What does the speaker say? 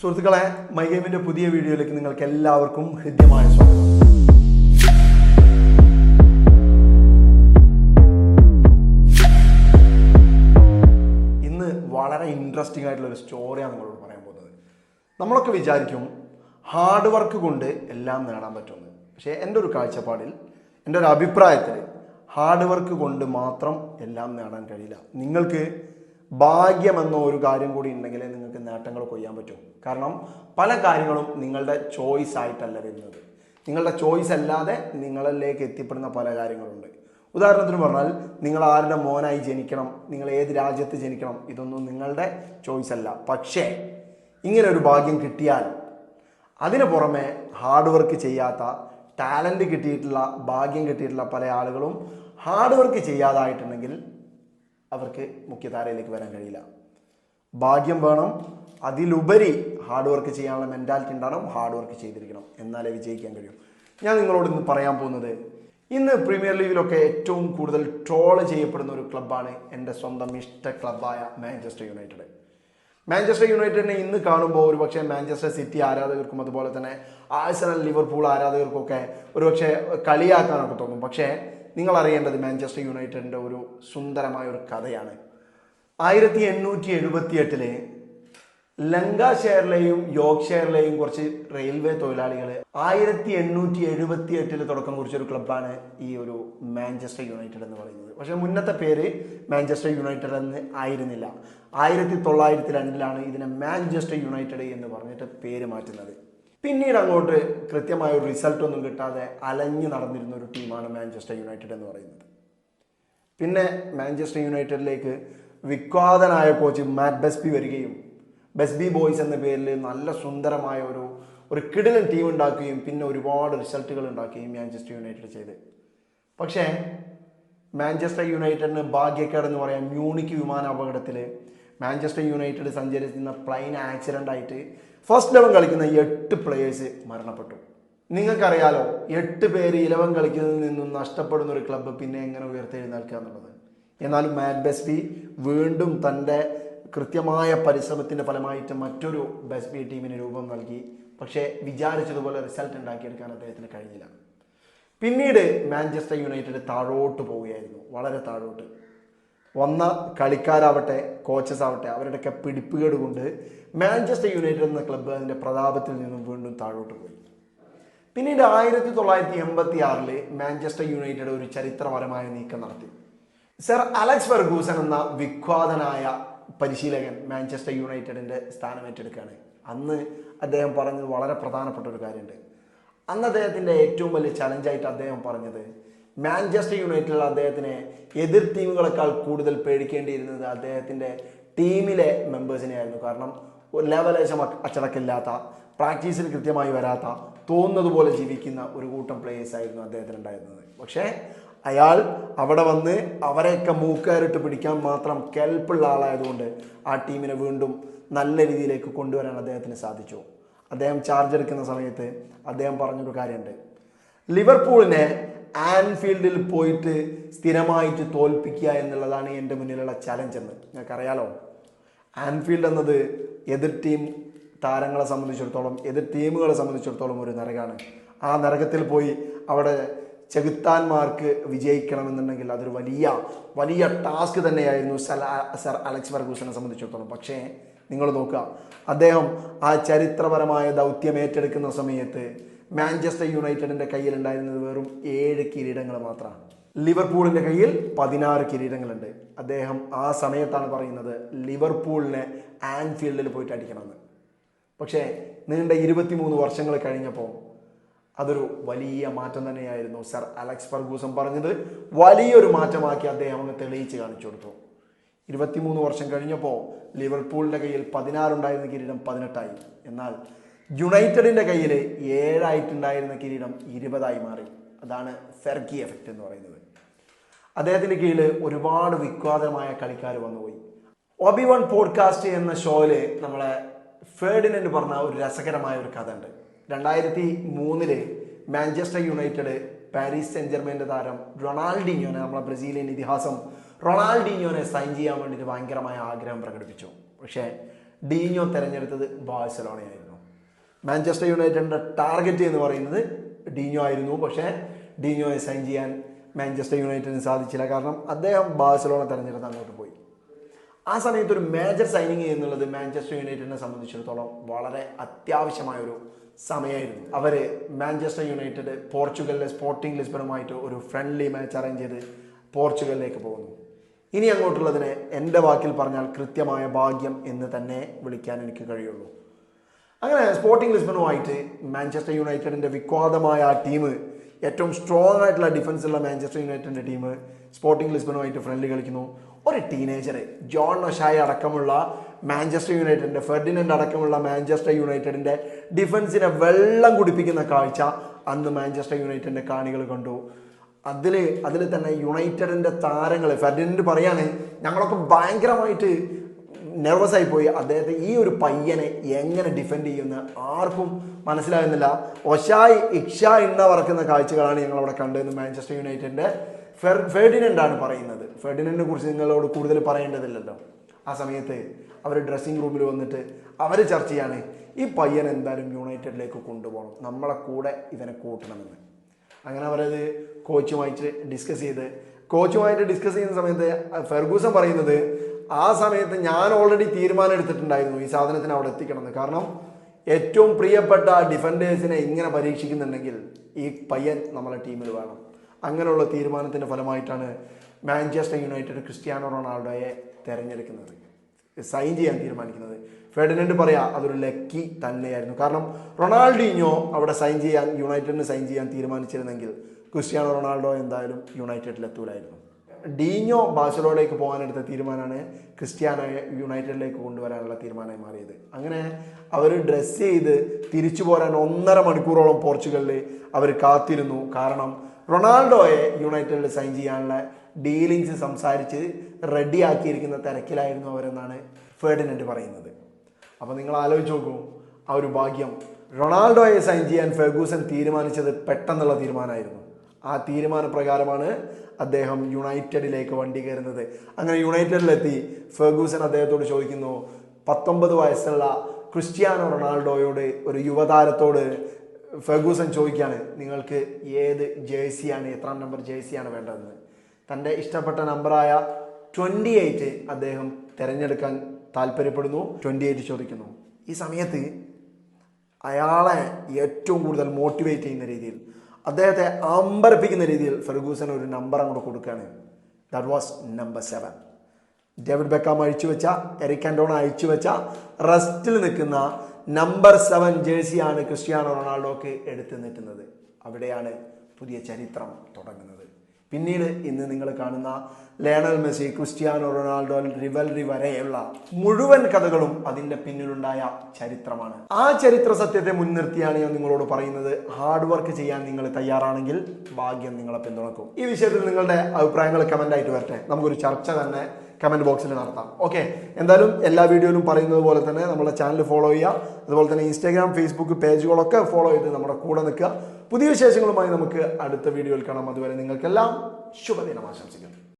സുഹൃത്തുക്കളെ മൈ ഗെയിമിന്റെ പുതിയ വീഡിയോയിലേക്ക് നിങ്ങൾക്ക് എല്ലാവർക്കും ഹൃദ്യമായ സ്വാഗതം. ഇന്ന് വളരെ ഇൻട്രസ്റ്റിംഗ് ആയിട്ടുള്ള ഒരു സ്റ്റോറിയാണ് നിങ്ങളോട് പറയാൻ പോകുന്നത്. നമ്മളൊക്കെ വിചാരിക്കും ഹാർഡ് വർക്ക് കൊണ്ട് എല്ലാം നേടാൻ പറ്റുമെന്ന്. പക്ഷേ എന്റെ ഒരു കാഴ്ചപ്പാടിൽ എന്റെ ഒരു അഭിപ്രായത്തിൽ ഹാർഡ് വർക്ക് കൊണ്ട് മാത്രം എല്ലാം നേടാൻ കഴിയില്ല. നിങ്ങൾക്ക് ഭാഗ്യമെന്ന ഒരു കാര്യം കൂടി ഉണ്ടെങ്കിലേ നിങ്ങൾക്ക് നേട്ടങ്ങൾ കൊയ്യാൻ പറ്റും. കാരണം പല കാര്യങ്ങളും നിങ്ങളുടെ ചോയ്സ് ആയിട്ടല്ല വരുന്നത്. നിങ്ങളുടെ ചോയ്സ് അല്ലാതെ നിങ്ങളിലേക്ക് എത്തിപ്പെടുന്ന പല കാര്യങ്ങളുണ്ട്. ഉദാഹരണത്തിന് പറഞ്ഞാൽ നിങ്ങൾ ആരുടെ മോനായി ജനിക്കണം നിങ്ങൾ ഏത് രാജ്യത്ത് ജനിക്കണം ഇതൊന്നും നിങ്ങളുടെ ചോയ്സ് അല്ല. പക്ഷേ ഇങ്ങനെ ഒരു ഭാഗ്യം കിട്ടിയാൽ അതിനു പുറമെ ഹാർഡ് വർക്ക് ചെയ്യാത്ത ടാലന്റ് കിട്ടിയിട്ടുള്ള ഭാഗ്യം കിട്ടിയിട്ടുള്ള പല ആളുകളും ഹാർഡ് വർക്ക് ചെയ്യാതായിട്ടുണ്ടെങ്കിൽ അവർക്ക് മുഖ്യധാരയിലേക്ക് വരാൻ കഴിയില്ല. ഭാഗ്യം വേണം. അതിലുപരി ഹാർഡ് വർക്ക് ചെയ്യാനുള്ള മെന്റാലിറ്റി ഉണ്ടാകണം ഹാർഡ് വർക്ക് ചെയ്തിരിക്കണം. എന്നാലേ വിജയിക്കാൻ കഴിയും. ഞാൻ നിങ്ങളോട് ഇന്ന് പറയാൻ പോകുന്നത് ഇന്ന് പ്രീമിയർ ലീഗിലൊക്കെ ഏറ്റവും കൂടുതൽ ട്രോൾ ചെയ്യപ്പെടുന്ന ഒരു ക്ലബ്ബാണ് എന്റെ സ്വന്തം ഇഷ്ട ക്ലബ്ബായ മാഞ്ചസ്റ്റർ യുണൈറ്റഡ് മാഞ്ചസ്റ്റർ യുണൈറ്റഡിനെ ഇന്ന് കാണുമ്പോൾ ഒരു പക്ഷേ മാഞ്ചസ്റ്റർ സിറ്റി ആരാധകർക്കും അതുപോലെ തന്നെ ആഴ്സണൽ ലിവർപൂൾ ആരാധകർക്കൊക്കെ ഒരുപക്ഷെ കളിയാക്കാനൊക്കെ തോന്നും. പക്ഷേ നിങ്ങൾ അറിയേണ്ടത് മാഞ്ചസ്റ്റർ യുണൈറ്റഡിന്റെ ഒരു സുന്ദരമായ ഒരു കഥയാണ്. ആയിരത്തി എണ്ണൂറ്റി എഴുപത്തി എട്ടിലെ ലങ്കാഷെയറിലെയും യോഗ്ഷെയറിലെയും കുറച്ച് റെയിൽവേ തൊഴിലാളികൾ ആയിരത്തി എണ്ണൂറ്റി എഴുപത്തി എട്ടിൽ തുടക്കം കുറിച്ചൊരു ക്ലബ്ബാണ് ഈ ഒരു മാഞ്ചസ്റ്റർ യുണൈറ്റഡ് എന്ന് പറയുന്നത്. പക്ഷെ മുന്നത്തെ പേര് മാഞ്ചസ്റ്റർ യുണൈറ്റഡ് എന്ന് ആയിരുന്നില്ല. ആയിരത്തി തൊള്ളായിരത്തി രണ്ടിലാണ് ഇതിനെ മാഞ്ചസ്റ്റർ യുണൈറ്റഡ് എന്ന് പറഞ്ഞിട്ട് പേര് മാറ്റുന്നത്. പിന്നീട് അങ്ങോട്ട് കൃത്യമായ ഒരു റിസൾട്ട് ഒന്നും കിട്ടാതെ അലഞ്ഞു നടന്നിരുന്ന ഒരു ടീമാണ് മാഞ്ചസ്റ്റർ യുണൈറ്റഡ് എന്ന് പറയുന്നത്. പിന്നെ മാഞ്ചസ്റ്റർ യുണൈറ്റഡിലേക്ക് വിഖ്യാതനായ കോച്ച് മാറ്റ് ബെസ്ബി വരികയും ബെസ്ബി ബോയ്സ് എന്ന പേരിൽ നല്ല സുന്ദരമായ ഒരു ഒരു കിടിലൻ ടീം ഉണ്ടാക്കുകയും പിന്നെ ഒരുപാട് റിസൾട്ടുകൾ ഉണ്ടാക്കുകയും മാഞ്ചസ്റ്റർ യുണൈറ്റഡ് ചെയ്ത്. പക്ഷേ മാഞ്ചസ്റ്റർ യുണൈറ്റഡിന് ഭാഗ്യക്കേടെന്ന് പറയാം മ്യൂണിക്ക് വിമാന അപകടത്തിൽ മാഞ്ചസ്റ്റർ യുണൈറ്റഡ് സഞ്ചരിച്ചിരുന്ന പ്ലെയിൻ ആക്സിഡന്റ് ആയിട്ട് ഫസ്റ്റ് ഇലവൻ കളിക്കുന്ന എട്ട് പ്ലേയേഴ്സ് മരണപ്പെട്ടു. നിങ്ങൾക്കറിയാലോ എട്ട് പേര് ഇലവൻ കളിക്കുന്നതിൽ നിന്നും നഷ്ടപ്പെടുന്ന ഒരു ക്ലബ്ബ് പിന്നെ എങ്ങനെ ഉയർത്തെഴുന്നേൽക്കുക എന്നുള്ളത്? എന്നാലും മാറ്റ് ബെസ്ബി വീണ്ടും തന്റെ കൃത്യമായ പരിശ്രമത്തിന്റെ ഫലമായിട്ട് മറ്റൊരു ബെസ്ബി ടീമിന് രൂപം നൽകി. പക്ഷേ വിചാരിച്ചതുപോലെ റിസൾട്ട് ഉണ്ടാക്കിയെടുക്കാൻ അദ്ദേഹത്തിന് കഴിഞ്ഞില്ല. പിന്നീട് മാഞ്ചസ്റ്റർ യുണൈറ്റഡ് താഴോട്ട് പോവുകയായിരുന്നു. വളരെ താഴോട്ട്. വന്ന കളിക്കാരാവട്ടെ കോച്ചസ് ആവട്ടെ അവരുടെയൊക്കെ പിടിപ്പുകേട് കൊണ്ട് മാഞ്ചസ്റ്റർ യുണൈറ്റഡ് എന്ന ക്ലബ്ബ് അതിന്റെ പ്രതാപത്തിൽ നിന്നും വീണ്ടും താഴോട്ട് പോയി. പിന്നീട് ആയിരത്തി തൊള്ളായിരത്തി എൺപത്തി ആറിൽ മാഞ്ചസ്റ്റർ യുണൈറ്റഡ് ഒരു ചരിത്രപരമായ നീക്കം നടത്തി. സർ അലക്സ് വെർഗൂസൻ എന്ന വിഖ്വാതനായ പരിശീലകൻ മാഞ്ചസ്റ്റർ യുണൈറ്റഡിന്റെ സ്ഥാനം ഏറ്റെടുക്കുകയാണ് അന്ന് അദ്ദേഹം പറഞ്ഞത് വളരെ പ്രധാനപ്പെട്ട ഒരു കാര്യമുണ്ട്. അന്ന് അദ്ദേഹത്തിന്റെ ഏറ്റവും വലിയ ചലഞ്ചായിട്ട് അദ്ദേഹം പറഞ്ഞത് മാഞ്ചസ്റ്റർ യുണൈറ്റഡിൽ അദ്ദേഹത്തിനെ എതിർ ടീമുകളെക്കാൾ കൂടുതൽ പേടിക്കേണ്ടിയിരുന്നത് അദ്ദേഹത്തിന്റെ ടീമിലെ മെമ്പേഴ്സിനെ ആയിരുന്നു കാരണം ഒരു ലെവലേശം അച്ചടക്കില്ലാത്ത പ്രാക്ടീസിൽ കൃത്യമായി വരാത്ത തോന്നുന്നത് പോലെ ജീവിക്കുന്ന ഒരു കൂട്ടം പ്ലേയേഴ്സ് ആയിരുന്നു അദ്ദേഹത്തിന് ഉണ്ടായിരുന്നത് പക്ഷേ അയാൾ അവിടെ വന്ന് അവരെയൊക്കെ മൂക്കാരിട്ട് പിടിക്കാൻ മാത്രം കെൽപ്പുള്ള ആളായതുകൊണ്ട് ആ ടീമിനെ വീണ്ടും നല്ല രീതിയിലേക്ക് കൊണ്ടുവരാൻ അദ്ദേഹത്തിന് സാധിച്ചു. അദ്ദേഹം ചാർജ് എടുക്കുന്ന സമയത്ത് അദ്ദേഹം പറഞ്ഞൊരു കാര്യമുണ്ട്. ലിവർപൂളിനെ ആൻഫീൽഡിൽ പോയിട്ട് സ്ഥിരമായിട്ട് തോൽപ്പിക്കുക എന്നുള്ളതാണ് എന്റെ മുന്നിലുള്ള ചലഞ്ച് എന്ന്. നിങ്ങൾക്കറിയാലോ? ആൻഫീൽഡ് എന്നത് എതിർ ടീം താരങ്ങളെ സംബന്ധിച്ചിടത്തോളം എതിർ ടീമുകളെ സംബന്ധിച്ചിടത്തോളം ഒരു നരകാണ്. ആ നരകത്തിൽ പോയി അവിടെ ചെകുത്താന്മാർക്ക് വിജയിക്കണമെന്നുണ്ടെങ്കിൽ അതൊരു വലിയ വലിയ ടാസ്ക് തന്നെയായിരുന്നു സർ അലക്സ് ഫർഗൂസിനെ സംബന്ധിച്ചിടത്തോളം. പക്ഷേ നിങ്ങൾ നോക്കുക അദ്ദേഹം ആ ചരിത്രപരമായ ദൗത്യം ഏറ്റെടുക്കുന്ന സമയത്ത് മാഞ്ചസ്റ്റർ യുണൈറ്റഡിന്റെ കയ്യിൽ ഉണ്ടായിരുന്നത് വെറും ഏഴ് കിരീടങ്ങൾ മാത്രമാണ്. ലിവർപൂളിന്റെ കയ്യിൽ പതിനാറ് കിരീടങ്ങളുണ്ട്. അദ്ദേഹം ആ സമയത്താണ് പറയുന്നത് ലിവർപൂളിനെ ആൻഫീൽഡിൽ പോയിട്ട് അടിക്കണമെന്ന്. പക്ഷേ നീണ്ട ഇരുപത്തിമൂന്ന് വർഷങ്ങൾ കഴിഞ്ഞപ്പോൾ അതൊരു വലിയ മാറ്റം തന്നെയായിരുന്നു സർ അലക്സ് ഫർഗൂസൺ പറഞ്ഞത്. വലിയൊരു മാറ്റമാക്കി അദ്ദേഹം അങ്ങ് തെളിയിച്ച് കാണിച്ചു കൊടുത്തു. ഇരുപത്തിമൂന്ന് വർഷം കഴിഞ്ഞപ്പോൾ ലിവർപൂളിന്റെ കയ്യിൽ പതിനാറുണ്ടായിരുന്ന കിരീടം പതിനെട്ടായി. എന്നാൽ യുണൈറ്റഡിന്റെ കയ്യിൽ ഏഴായിട്ടുണ്ടായിരുന്ന കിരീടം ഇരുപതായി മാറി. അതാണ് ഫെർഗി എഫക്റ്റ് എന്ന് പറയുന്നത്. അദ്ദേഹത്തിന്റെ കീഴിൽ ഒരുപാട് വിഖ്യാതമായ കളിക്കാർ വന്നുപോയി. ഒബി വൺ പോഡ്കാസ്റ്റ് എന്ന ഷോയിൽ നമ്മളെ ഫേർഡിനൻഡ് പറഞ്ഞ ഒരു രസകരമായ ഒരു കഥ ഉണ്ട് രണ്ടായിരത്തി മൂന്നിൽ മാഞ്ചസ്റ്റർ യുണൈറ്റഡ് പാരീസ് സെൻ താരം റൊണാൾഡിഞ്ഞോനെ നമ്മളെ ബ്രസീലിയൻ ഇതിഹാസം റൊണാൾഡിഞ്ഞോനെ സൈൻ ചെയ്യാൻ വേണ്ടിയിട്ട് ഭയങ്കരമായ ആഗ്രഹം പ്രകടിപ്പിച്ചു. പക്ഷേ ഡീഞ്ഞോ തിരഞ്ഞെടുത്തത് ബാഴ്സലോണയായിരുന്നു. മാഞ്ചസ്റ്റർ യുണൈറ്റഡിന്റെ ടാർഗറ്റ് എന്ന് പറയുന്നത് ഡീഞ്ഞോ ആയിരുന്നു. പക്ഷേ ഡീഞ്ഞോയെ സൈൻ ചെയ്യാൻ മാഞ്ചസ്റ്റർ യുണൈറ്റഡിന് സാധിച്ചില്ല. കാരണം അദ്ദേഹം ബാഴ്സലോണ തെരഞ്ഞെടുത്ത് അങ്ങോട്ട് പോയി. ആ സമയത്ത് ഒരു മേജർ സൈനിങ് എന്നുള്ളത് മാഞ്ചസ്റ്റർ യുണൈറ്റഡിനെ സംബന്ധിച്ചിടത്തോളം വളരെ അത്യാവശ്യമായൊരു സമയമായിരുന്നു. അവർ മാഞ്ചസ്റ്റർ യുണൈറ്റഡ് പോർച്ചുഗലിലെ സ്പോർട്ടിംഗ് ലിസ്ബണുമായിട്ട് ഒരു ഫ്രണ്ട്ലി മാച്ച് അറേഞ്ച് ചെയ്ത് പോർച്ചുഗലിലേക്ക് പോകുന്നു. ഇനി അങ്ങോട്ടുള്ളതിനെ എന്റെ വാക്കിൽ പറഞ്ഞാൽ കൃത്യമായ ഭാഗ്യം എന്ന് തന്നെ വിളിക്കാൻ എനിക്ക് കഴിയുള്ളൂ. അങ്ങനെ സ്പോർട്ടിംഗ് ലിസ്ബണുമായിട്ട് മാഞ്ചസ്റ്റർ യുണൈറ്റഡിന്റെ വിഖ്വാതമായ ആ ടീം ഏറ്റവും സ്ട്രോങ് ആയിട്ടുള്ള ഡിഫൻസ് ഉള്ള മാഞ്ചസ്റ്റർ യുണൈറ്റഡിന്റെ ടീം സ്പോർട്ടിംഗ് ലിസ്ബണുമായിട്ട് ഫ്രണ്ട്ലി കളിക്കുന്നു. ഒരു ടീനേജർ ജോൺ നഷായ അടക്കമുള്ള മാഞ്ചസ്റ്റർ യുണൈറ്റഡിന്റെ ഫെർഡിനൻഡ് അടക്കമുള്ള മാഞ്ചസ്റ്റർ യുണൈറ്റഡിന്റെ ഡിഫൻസിനെ വെള്ളം കുടിപ്പിക്കുന്ന കാഴ്ച അന്ന് മാഞ്ചസ്റ്റർ യുണൈറ്റഡിന്റെ കാണികൾ കണ്ടു. അതിൽ അതിൽ തന്നെ യുണൈറ്റഡിന്റെ താരങ്ങൾ ഫെർഡിനൻഡ് പറയാണ് ഞങ്ങളൊക്കെ ഭയങ്കരമായിട്ട് നെർവസ് ആയി പോയി അദ്ദേഹത്തെ ഈ ഒരു പയ്യനെ എങ്ങനെ ഡിഫെൻഡ് ചെയ്യുന്ന ആർക്കും മനസ്സിലാകുന്നില്ല. ഒഷായ് ഇക്ഷ എണ്ണ വറക്കുന്ന കാഴ്ചകളാണ് ഞങ്ങളവിടെ കണ്ടതെന്ന് മാഞ്ചസ്റ്റർ യുണൈറ്റഡിന്റെ ഫെർ ഫെർഡിനന്റാണ് പറയുന്നത്. ഫെർഡിനൻഡിനെ കുറിച്ച് നിങ്ങളോട് കൂടുതൽ പറയേണ്ടതില്ലല്ലോ. ആ സമയത്ത് അവർ ഡ്രസ്സിംഗ് റൂമിൽ വന്നിട്ട് അവർ ചർച്ച ചെയ്യാണ് ഈ പയ്യൻ എന്തായാലും യുണൈറ്റഡിലേക്ക് കൊണ്ടുപോകണം. നമ്മളെ കൂടെ ഇവനെ കൂട്ടണമെന്ന്. അങ്ങനെ അവരത് കോച്ചുമായിട്ട് ഡിസ്കസ് ചെയ്ത് കോച്ചുമായിട്ട് ഡിസ്കസ് ചെയ്യുന്ന സമയത്ത് ഫെർഗൂസൻ പറയുന്നത് ആ സമയത്ത് ഞാൻ ഓൾറെഡി തീരുമാനം എടുത്തിട്ടുണ്ടായിരുന്നു ഈ സാധനത്തിന് അവിടെ എത്തിക്കണമെന്ന്. കാരണം ഏറ്റവും പ്രിയപ്പെട്ട ഡിഫൻഡേഴ്സിനെ ഇങ്ങനെ പരീക്ഷിക്കുന്നുണ്ടെങ്കിൽ ഈ പയ്യൻ നമ്മളെ ടീമിൽ വേണം. അങ്ങനെയുള്ള തീരുമാനത്തിന്റെ ഫലമായിട്ടാണ് മാഞ്ചസ്റ്റർ യുണൈറ്റഡ് ക്രിസ്ത്യാനോ റൊണാൾഡോയെ തിരഞ്ഞെടുക്കുന്നത്. സൈൻ ചെയ്യാൻ തീരുമാനിക്കുന്നത്. ഫെഡിനൻഡ് പറയാ അതൊരു ലക്കി തന്നെയായിരുന്നു. കാരണം റൊണാൾഡീഞ്ഞോ അവിടെ സൈൻ ചെയ്യാൻ യുണൈറ്റഡിന് സൈൻ ചെയ്യാൻ തീരുമാനിച്ചിരുന്നെങ്കിൽ ക്രിസ്ത്യാനോ റൊണാൾഡോ എന്തായാലും യുണൈറ്റഡിൽ എത്തൂലായിരുന്നു. ഡീഞ്ഞോ ബാഴ്സലോണയിലേക്ക് പോകാനെടുത്ത തീരുമാനമാണ് ക്രിസ്ത്യാനോയെ യുണൈറ്റഡിലേക്ക് കൊണ്ടുവരാനുള്ള തീരുമാനമായി മാറിയത്. അങ്ങനെ അവർ ഡ്രസ്സ് ചെയ്ത് തിരിച്ചു പോരാൻ ഒന്നര മണിക്കൂറോളം പോർച്ചുഗലിൽ അവർ കാത്തിരുന്നു. കാരണം റൊണാൾഡോയെ യുണൈറ്റഡിൽ സൈൻ ചെയ്യാനുള്ള ഡീലിങ്സ് സംസാരിച്ച് റെഡിയാക്കിയിരിക്കുന്ന തിരക്കിലായിരുന്നു അവരെന്നാണ് ഫേഡിനന്റ് പറയുന്നത്. അപ്പോൾ നിങ്ങൾ ആലോചിച്ച് നോക്കൂ ആ ഒരു ഭാഗ്യം റൊണാൾഡോയെ സൈൻ ചെയ്യാൻ ഫെർഗൂസൻ തീരുമാനിച്ചത് പെട്ടെന്നുള്ള തീരുമാനമായിരുന്നു. ആ തീരുമാനപ്രകാരമാണ് അദ്ദേഹം യുണൈറ്റഡിലേക്ക് വണ്ടി കയറുന്നത്. അങ്ങനെ യുണൈറ്റഡിലെത്തി ഫെർഗൂസൻ അദ്ദേഹത്തോട് ചോദിക്കുന്നു പത്തൊമ്പത് വയസ്സുള്ള ക്രിസ്ത്യാനോ റൊണാൾഡോയോട് ഒരു യുവതാരത്തോട് ഫെർഗൂസൻ ചോദിക്കുകയാണ് നിങ്ങൾക്ക് ഏത് ജേഴ്സിയാണ് എത്ര നമ്പർ ജേഴ്സിയാണ് വേണ്ടതെന്ന്? തന്റെ ഇഷ്ടപ്പെട്ട നമ്പറായ ട്വന്റി എയ്റ്റ് അദ്ദേഹം തിരഞ്ഞെടുക്കാൻ താല്പര്യപ്പെടുന്നു. ട്വന്റി എയ്റ്റ് ചോദിക്കുന്നു ഈ സമയത്ത് അയാളെ ഏറ്റവും കൂടുതൽ മോട്ടിവേറ്റ് ചെയ്യുന്ന രീതിയിൽ അദ്ദേഹത്തെ അമ്പരപ്പിക്കുന്ന രീതിയിൽ ഫെർഗൂസൻ ഒരു നമ്പർ അങ്ങോട്ട് കൊടുക്കുകയാണ്. That was number seven David Beckham അഴിച്ചു വെച്ച എറിക് ആൻഡോണ അഴിച്ചു വെച്ച റെസ്റ്റിൽ നിൽക്കുന്ന നമ്പർ സെവൻ ജേഴ്സിയാണ് ക്രിസ്ത്യാനോ റൊണാൾഡോക്ക് എടുത്തു നിൽക്കുന്നത്. അവിടെയാണ് പുതിയ ചരിത്രം തുടങ്ങുന്നത്. പിന്നീട് ഇന്ന് നിങ്ങൾ കാണുന്ന Lionel Messi Cristiano Ronaldo rivalry വരെയുള്ള മുഴുവൻ കഥകളും അതിന്റെ പിന്നിലുണ്ടായ ചരിത്രമാണ്. ആ ചരിത്ര സത്യത്തെ മുൻനിർത്തിയാണ് ഞാൻ നിങ്ങളോട് പറയുന്നത്. ഹാർഡ് വർക്ക് ചെയ്യാൻ നിങ്ങൾ തയ്യാറാണെങ്കിൽ ഭാഗ്യം നിങ്ങളെ പിന്തുണക്കും. ഈ വിഷയത്തിൽ നിങ്ങളുടെ അഭിപ്രായങ്ങൾ കമന്റ് ആയിട്ട് വരട്ടെ. നമുക്കൊരു ചർച്ച തന്നെ കമന്റ് ബോക്സിൽ നടത്താം. ഓക്കെ എന്തായാലും എല്ലാ വീഡിയോയിലും പറയുന്നത് പോലെ തന്നെ നമ്മുടെ ചാനൽ ഫോളോ ചെയ്യുക. അതുപോലെ തന്നെ ഇൻസ്റ്റാഗ്രാം ഫേസ്ബുക്ക് പേജുകളൊക്കെ ഫോളോ ചെയ്ത് നമ്മുടെ കൂടെ നിൽക്കുക. പുതിയ വിശേഷങ്ങളുമായി നമുക്ക് അടുത്ത വീഡിയോയിൽ കാണാം. അതുവരെ നിങ്ങൾക്കെല്ലാം ശുഭദിനം ആശംസിക്കുന്നു.